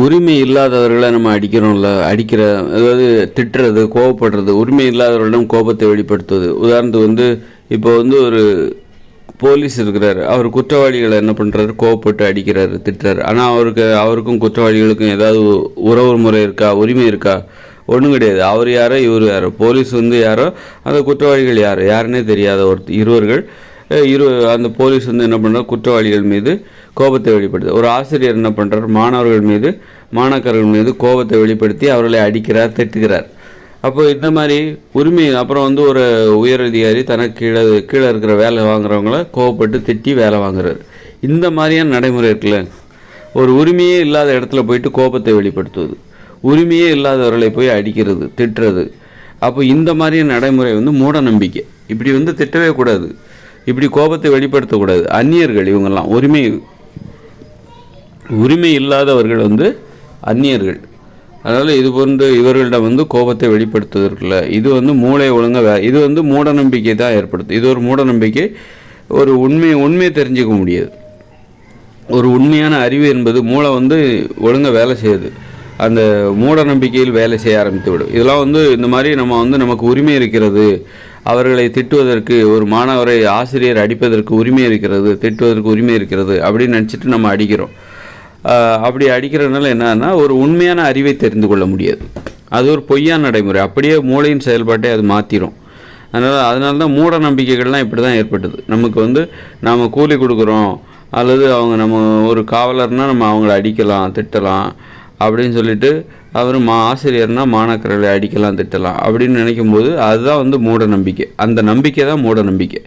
உரிமை இல்லாதவர்களை நம்ம அடிக்கிறோம்ல அடிக்கிற அதாவது திட்டுறது கோவப்படுறது உரிமை இல்லாதவர்களிடம் கோபத்தை வெளிப்படுத்துவது. உதாரணத்துக்கு வந்து இப்போ வந்து ஒரு போலீஸ் இருக்கிறார். அவர் குற்றவாளிகளை என்ன பண்ணுறாரு கோவப்பட்டு அடிக்கிறாரு திட்டுறாரு. ஆனால் அவருக்கு அவருக்கும் குற்றவாளிகளுக்கும் ஏதாவது உறவு முறை இருக்கா? உரிமை இருக்கா? ஒன்றும் கிடையாது. அவர் யாரோ இவர் யாரோ? போலீஸ் வந்து யாரோ? அந்த குற்றவாளிகள் யாரோ? யாருன்னே தெரியாத ஒரு இருவர்கள். இரு அந்த போலீஸ் வந்து என்ன பண்ணுறாரு குற்றவாளிகள் மீது கோபத்தை வெளிப்படுத்து ஒரு ஆசிரியர் என்ன பண்ணுறார் மாணவர்கள் மீது மாணாக்கர்கள் மீது கோபத்தை வெளிப்படுத்தி அவர்களை அடிக்கிறார் திட்டுகிறார். அப்போ இந்த மாதிரி உரிமை அப்புறம் வந்து ஒரு உயர் அதிகாரி தனக்கு கீழே கீழே இருக்கிற வேலை வாங்குறவங்கள கோவப்பட்டு திட்டி வேலை வாங்குறாரு. இந்த மாதிரியான நடைமுறை இருக்குல்ல. ஒரு உரிமையே இல்லாத இடத்துல போயிட்டு கோபத்தை வெளிப்படுத்துவது. உரிமையே இல்லாதவர்களை போய் அடிக்கிறது திட்டுறது. அப்போ இந்த மாதிரியான நடைமுறை வந்து மூட நம்பிக்கை இப்படி வந்து திட்டவே கூடாது. இப்படி கோபத்தை வெளிப்படுத்தக்கூடாது. அந்நியர்கள் இவங்கெல்லாம் உரிமை உரிமை இல்லாதவர்கள் வந்து அந்நியர்கள். அதனால் இது போன்ற இவர்களிடம் வந்து கோபத்தை வெளிப்படுத்துவதற்குள்ள இது வந்து மூளை ஒழுங்க வே இது வந்து மூட நம்பிக்கை தான் ஏற்படுத்தும். இது ஒரு மூட நம்பிக்கை ஒரு உண்மை உண்மையை தெரிஞ்சுக்க முடியாது. ஒரு உண்மையான அறிவு என்பது மூளை வந்து ஒழுங்காக வேலை செய்யுது. அந்த மூட நம்பிக்கையில் வேலை செய்ய ஆரம்பித்து விடும். இதெல்லாம் வந்து இந்த மாதிரி நம்ம வந்து நமக்கு உரிமை இருக்கிறது அவர்களை திட்டுவதற்கு ஒரு மாணவரை ஆசிரியர் அடிப்பதற்கு உரிமை இருக்கிறது திட்டுவதற்கு உரிமை இருக்கிறது அப்படின்னு நினச்சிட்டு நம்ம அடிக்கிறோம். அப்படி அடிக்கிறதுனால என்னன்னா ஒரு உண்மையான அறிவை தெரிந்து கொள்ள முடியாது. அது ஒரு பொய்யான நடைமுறை. அப்படியே மூளையின் செயல்பாட்டை அது மாற்றிடும் அதனால் அதனால தான் மூட நம்பிக்கைகள்லாம் இப்படி தான் ஏற்பட்டது. நமக்கு வந்து நாம் கூலி கொடுக்குறோம் அல்லது அவங்க நம்ம ஒரு காவலர்னால் நம்ம அவங்கள அடிக்கலாம் திட்டலாம் அப்படின்னு சொல்லிட்டு அவர் மா ஆசிரியர்னா மாணாக்கர்களை அடிக்கலாம் திட்டலாம் அப்படின்னு நினைக்கும் போது அதுதான் வந்து மூட நம்பிக்கை. அந்த நம்பிக்கை தான் மூட நம்பிக்கை.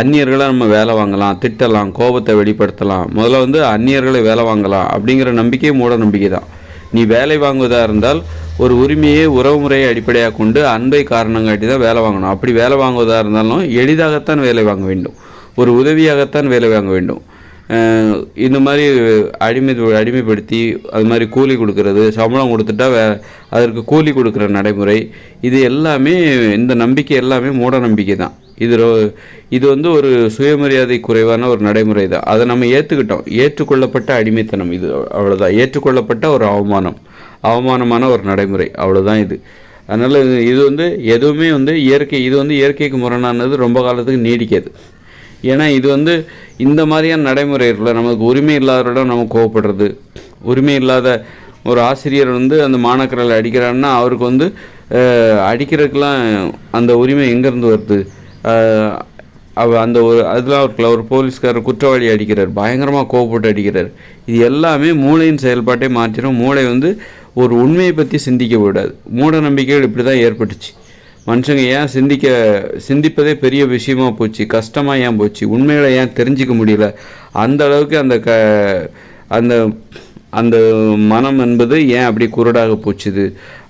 அந்நியர்களை நம்ம வேலை வாங்கலாம் திட்டலாம் கோபத்தை வெளிப்படுத்தலாம். முதல்ல வந்து அந்நியர்களை வேலை வாங்கலாம் அப்படிங்கிற நம்பிக்கை மூட நம்பிக்கை தான். நீ வேலை வாங்குவதாக இருந்தால் ஒரு உரிமையை உறவுமுறையை அடிப்படையாக கொண்டு அன்பை காரணங்காட்டி தான் வேலை வாங்கணும். அப்படி வேலை வாங்குவதாக இருந்தாலும் எளிதாகத்தான் வேலை வாங்க வேண்டும். ஒரு உதவியாகத்தான் வேலை வாங்க வேண்டும். இந்த மாதிரி அடிமை அடிமைப்படுத்தி அது மாதிரி கூலி கொடுக்கறது சம்பளம் கொடுத்துட்டா வே அதற்கு கூலி கொடுக்குற நடைமுறை இது எல்லாமே இந்த நம்பிக்கை எல்லாமே மூட நம்பிக்கை தான். இது இது வந்து ஒரு சுயமரியாதை குறைவான ஒரு நடைமுறை தான். அதை நம்ம ஏற்றுக்கிட்டோம் ஏற்றுக்கொள்ளப்பட்ட அடிமைத்தனம் இது அவ்வளோதான் ஏற்றுக்கொள்ளப்பட்ட ஒரு அவமானம். அவமானமான ஒரு நடைமுறை. அவ்வளோதான் இது. அதனால் இது இது வந்து எதுவுமே வந்து இயற்கை இது வந்து இயற்கைக்கு முரணானது ரொம்ப காலத்துக்கு நீடிக்காது. ஏன்னா இது வந்து இந்த மாதிரியான நடைமுறை இருக்குல்ல. நமக்கு உரிமை இல்லாதவரிடம் நம்ம கோவப்படுறது. உரிமை இல்லாத ஒரு ஆசிரியர் வந்து அந்த மாணாக்கர்களை அடிக்கிறாருன்னா அவருக்கு வந்து அடிக்கிறதுக்கெலாம் அந்த உரிமை எங்கேருந்து வருது? அவ அந்த ஒரு அதெல்லாம் இருக்குல்ல ஒரு போலீஸ்காரர் குற்றவாளி அடிக்கிறார். பயங்கரமாக கோவப்பட்டு அடிக்கிறார். இது எல்லாமே மூளையின் செயல்பாட்டை மாற்றிடும். மூளை வந்து ஒரு உண்மையை பற்றி சிந்திக்க விடாது. மூட நம்பிக்கைகள் இப்படி தான் ஏற்பட்டுச்சு. மனுஷங்க ஏன் சிந்திக்க சிந்திப்பதே பெரிய விஷயமா போச்சு கஷ்டமாக ஏன் போச்சு? உண்மைகளை ஏன் தெரிஞ்சுக்க முடியல? அந்த அளவுக்கு அந்த க அந்த அந்த மனம் என்பது ஏன் அப்படி குருடாக போச்சுது?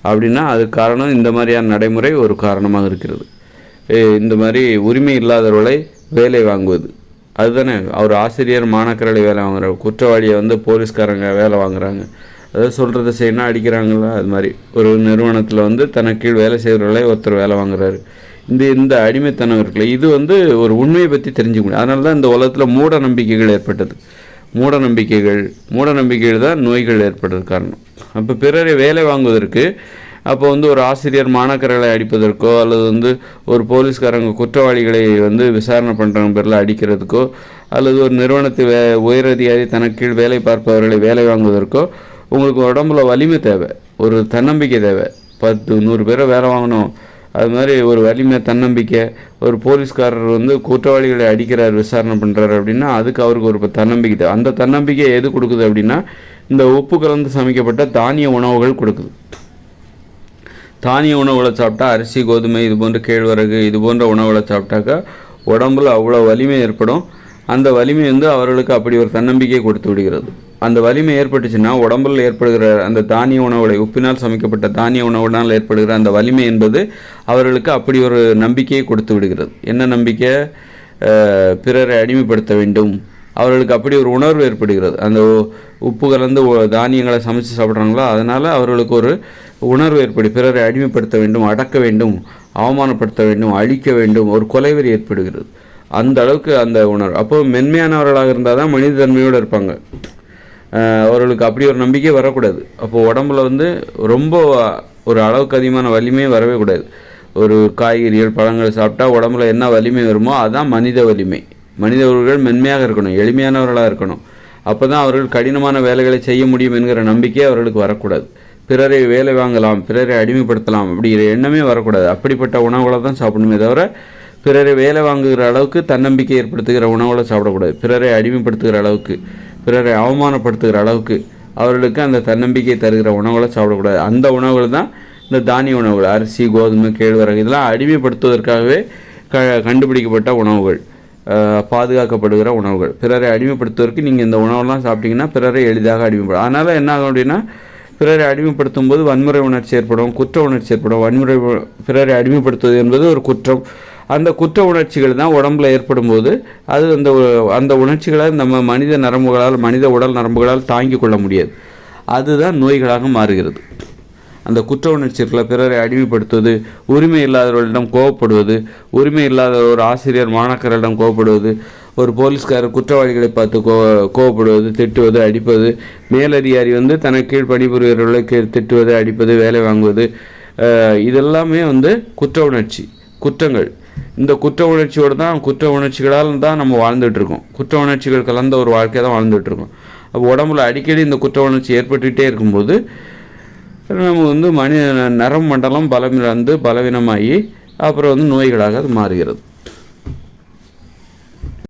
அப்படின்னா அது காரணம் இந்த மாதிரியான நடைமுறை ஒரு காரணமாக இருக்கிறது. இந்த மாதிரி உரிமை இல்லாதவர்களை வேலை வாங்குவது. அதுதானே அவர் ஆசிரியர் மாணாக்கர்களை வேலை வாங்குறாரு. குற்றவாளியை வந்து போலீஸ்காரங்க வேலை வாங்குறாங்க. அதாவது சொல்கிறத செய்யணும் அடிக்கிறாங்களா? அது மாதிரி. ஒரு நிறுவனத்தில் வந்து தனக்கு கீழ் வேலை செய்கிறவர்களே ஒருத்தர் வேலை வாங்குறாரு. இந்த இந்த அடிமைத்தனம் இருக்குல்ல இது வந்து ஒரு உண்மையை பற்றி தெரிஞ்சுக்க முடியும். அதனால தான் இந்த உலகத்தில் மூட நம்பிக்கைகள் ஏற்பட்டது. மூட நம்பிக்கைகள் மூட நம்பிக்கைகள் தான் நோய்கள் ஏற்படுறது காரணம். அப்போ பிறரை வேலை வாங்குவதற்கு அப்போ வந்து ஒரு ஆசிரியர் மாணாக்கர்களை அடிப்பதற்கோ அல்லது வந்து ஒரு போலீஸ்காரங்க குற்றவாளிகளை வந்து விசாரணை பண்ணுறவங்க பேரில் அடிக்கிறதுக்கோ அல்லது ஒரு நிறுவனத்து வே உயரதிகாரி தனக்கு கீழ் வேலை பார்ப்பவர்களை வேலை வாங்குவதற்கோ உங்களுக்கு உடம்புல வலிமை தேவை ஒரு தன்னம்பிக்கை தேவை. பத்து நூறு பேரை வேலை வாங்கணும். அது மாதிரி ஒரு வலிமை தன்னம்பிக்கை ஒரு போலீஸ்காரர் வந்து குற்றவாளிகளை அடிக்கிறார் விசாரணை பண்ணுறாரு அப்படின்னா அதுக்கு அவருக்கு ஒரு தன்னம்பிக்கை தேவை. அந்த தன்னம்பிக்கை எது கொடுக்குது அப்படின்னா இந்த உப்பு கலந்து சமைக்கப்பட்ட தானிய உணவுகள் கொடுக்குது. தானிய உணவுகளை சாப்பிட்டா அரிசி கோதுமை இது போன்ற கேழ்வரகு இது போன்ற உணவுகளை சாப்பிட்டாக்கா உடம்புல அவ்வளோ வலிமை ஏற்படும். அந்த வலிமை வந்து அவர்களுக்கு அப்படி ஒரு தன்னம்பிக்கை கொடுத்து விடுகிறது. அந்த வலிமை ஏற்பட்டுச்சுன்னா உடம்புல ஏற்படுகிற அந்த தானிய உணவுகளை உப்பினால் சமைக்கப்பட்ட தானிய உணவுனால் ஏற்படுகிற அந்த வலிமை என்பது அவர்களுக்கு அப்படி ஒரு நம்பிக்கையை கொடுத்து விடுகிறது. என்ன நம்பிக்கை? பிறரை அடிமைப்படுத்த வேண்டும். அவர்களுக்கு அப்படி ஒரு உணர்வு ஏற்படுகிறது. அந்த உ- உப்பு கலந்து தானியங்களை சமைச்சு சாப்பிட்றாங்களோ அதனால் அவர்களுக்கு ஒரு உணர்வு ஏற்படு பிறரை அடிமைப்படுத்த வேண்டும் அடக்க வேண்டும் அவமானப்படுத்த வேண்டும் அழிக்க வேண்டும் ஒரு கொலைவெறி ஏற்படுகிறது. அந்த அளவுக்கு அந்த உணர்வு. அப்போ மென்மையானவர்களாக இருந்தால் தான் மனித தன்மையோடு இருப்பாங்க. அவர்களுக்கு அப்படி ஒரு நம்பிக்கை வரக்கூடாது. அப்போது உடம்புல வந்து ரொம்ப ஒரு அளவுக்கு அதிகமான வலிமை வரவே கூடாது. ஒரு காய்கறிகள் பழங்கள் சாப்பிட்டா உடம்புல என்ன வலிமை வருமோ அதுதான் மனித வலிமை. மனிதர்கள் மென்மையாக இருக்கணும் எளிமையானவர்களாக இருக்கணும். அப்போ தான் அவர்கள் கடினமான வேலைகளை செய்ய முடியும் என்கிற நம்பிக்கை அவர்களுக்கு வரக்கூடாது. பிறரை வேலை வாங்கலாம் பிறரை அடிமைப்படுத்தலாம் அப்படிங்கிற எண்ணமே வரக்கூடாது. அப்படிப்பட்ட உணவுகளை தான் சாப்பிடணுமே தவிர பிறரை வேலை வாங்குகிற அளவுக்கு தன்னம்பிக்கை ஏற்படுத்துகிற உணவுகளை சாப்பிடக்கூடாது. பிறரை அடிமைப்படுத்துகிற அளவுக்கு பிறரை அவமானப்படுத்துகிற அளவுக்கு அவர்களுக்கு அந்த தன்னம்பிக்கை தருகிற உணவுகளை சாப்பிடக்கூடாது. அந்த உணவுகள் தான் இந்த தானிய உணவுகள். அரிசி கோதுமை கேழ்வரகு இதெல்லாம் அடிமைப்படுத்துவதற்காகவே க கண்டுபிடிக்கப்பட்ட உணவுகள். பாதுகாக்கப்படுகிற உணவுகள். பிறரை அடிமைப்படுத்துவதற்கு நீங்கள் இந்த உணவெல்லாம் சாப்பிட்டீங்கன்னா பிறரை எளிதாக அடிமைப்படும். அதனால் என்ன ஆகும் அப்படின்னா பிறரை அடிமைப்படுத்தும் போது வன்முறை உணர்ச்சி ஏற்படும் குற்ற உணர்ச்சி ஏற்படும். வன்முறை பிறரை அடிமைப்படுத்துவது என்பது ஒரு குற்றம். அந்த குற்ற உணர்ச்சிகள் தான் உடம்புல ஏற்படும் போது அது அந்த அந்த உணர்ச்சிகளை நம்ம மனித நரம்புகளால் மனித உடல் நரம்புகளால் தாங்கிக் கொள்ள முடியாது. அதுதான் நோய்களாக மாறுகிறது. அந்த குற்ற உணர்ச்சிகளை பிறரை அடிமைப்படுத்துவது உரிமை இல்லாதவர்களிடம் கோவப்படுவது உரிமை இல்லாத ஒரு ஆசிரியர் மாணாக்கரிடம் கோவப்படுவது ஒரு போலீஸ்காரர் குற்றவாளிகளை பார்த்து கோ கோவப்படுவது திட்டுவது அடிப்பது மேலதிகாரி வந்து தனக்கு கீழ் பணிபுரியவர்களை திட்டுவது அடிப்பது வேலை வாங்குவது இதெல்லாமே வந்து குற்ற உணர்ச்சி குற்றங்கள். இந்த குற்ற உணர்ச்சியோடு தான் குற்ற உணர்ச்சிகளால் தான் நம்ம வாழ்ந்துட்டுருக்கோம். குற்ற உணர்ச்சிகள் கலந்த ஒரு வாழ்க்கையை தான் வாழ்ந்துட்டுருக்கோம். அப்போ உடம்புல அடிக்கடி இந்த குற்ற உணர்ச்சி ஏற்பட்டுகிட்டே இருக்கும்போது நம்ம வந்து மனித நரம் மண்டலம் பலமிழந்து பலவீனமாகி அப்புறம் வந்து நோய்களாக அது மாறுகிறது.